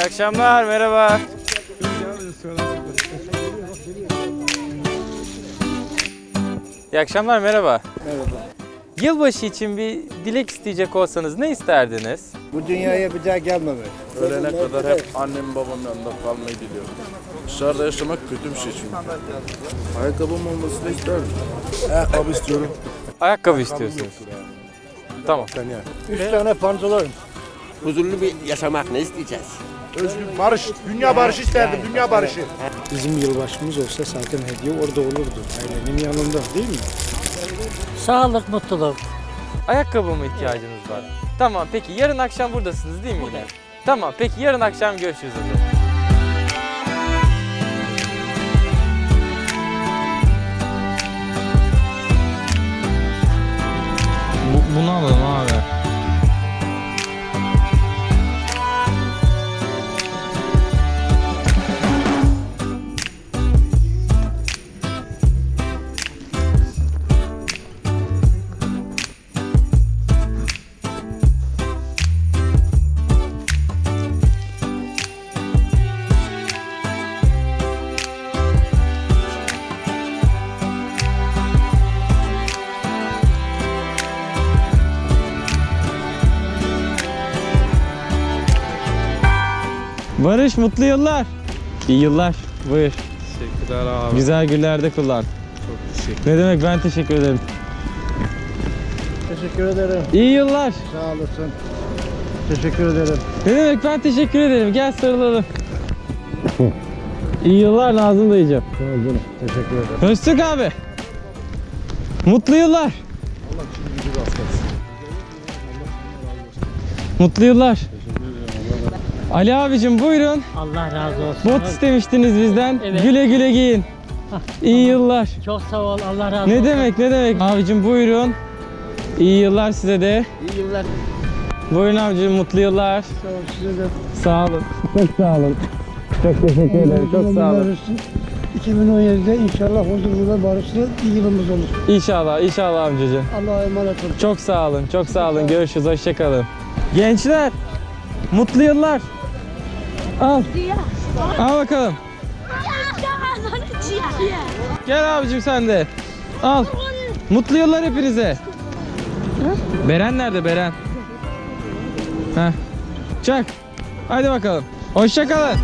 akşamlar, merhaba. İyi akşamlar, merhaba. Merhaba. Yılbaşı için bir dilek isteyecek olsanız ne isterdiniz? Bu dünyaya bir daha gelmemek. Ölene kadar hep annem babamın yanında kalmayı diliyorum. Dışarıda yaşamak kötü bir şey çünkü. Ayakkabım olmasını isterdim. Ayakkabı istiyorum. Ayakkabı istiyorsunuz. Tamam. Ben yani. Üç tane pantolon. huzurlu bir yaşamak ne isteyeceğiz? Özgür barış, dünya barışı isterdim, dünya barışı. Bizim yılbaşımız olsa zaten hediye orada olurdu. Ailenin yanında değil mi? Sağlık, mutluluk. Ayakkabı mı ihtiyacınız var? Tamam, peki yarın akşam buradasınız değil mi yine? Tamam, peki yarın akşam görüşürüz o zaman. bunu alalım abi. Barış mutlu yıllar. İyi yıllar. Buyur. Teşekkürler abi. Güzel günlerde kullan. Çok teşekkür Ne demek ben teşekkür ederim. Teşekkür ederim. İyi yıllar. Sağ olasın. Teşekkür ederim. Ne demek ben teşekkür ederim. Gel sarılalım. İyi yıllar Nazım dayıcım. Teşekkür ederim. Öztürk abi. Mutlu yıllar. Mutlu yıllar. Ali abicim buyurun. Allah razı olsun. Bot istemiştiniz bizden. Evet. Güle güle giyin. İyi yıllar. Çok sağ ol. Allah razı Ne olsun. demek ne demek. Abicim buyurun. İyi yıllar size de. İyi yıllar. Buyurun abicim mutlu yıllar. Sağ ol size de. Sağ olun. Çok sağ olun. Çok teşekkür ederim. Çok sağ olun. 2017'de inşallah huzurlu ve barışlı bir yılımız olur. İnşallah, inşallah amcacığım. Allah'a emanet olun. Çok sağ olun, çok sağ olun. Görüşürüz, hoşçakalın. Gençler, mutlu yıllar. Al. Al bakalım. Gel abicim sen de. Al. Mutlu yıllar hepinize. Beren nerede Beren? Heh. Çak. Hadi bakalım. Hoşçakalın.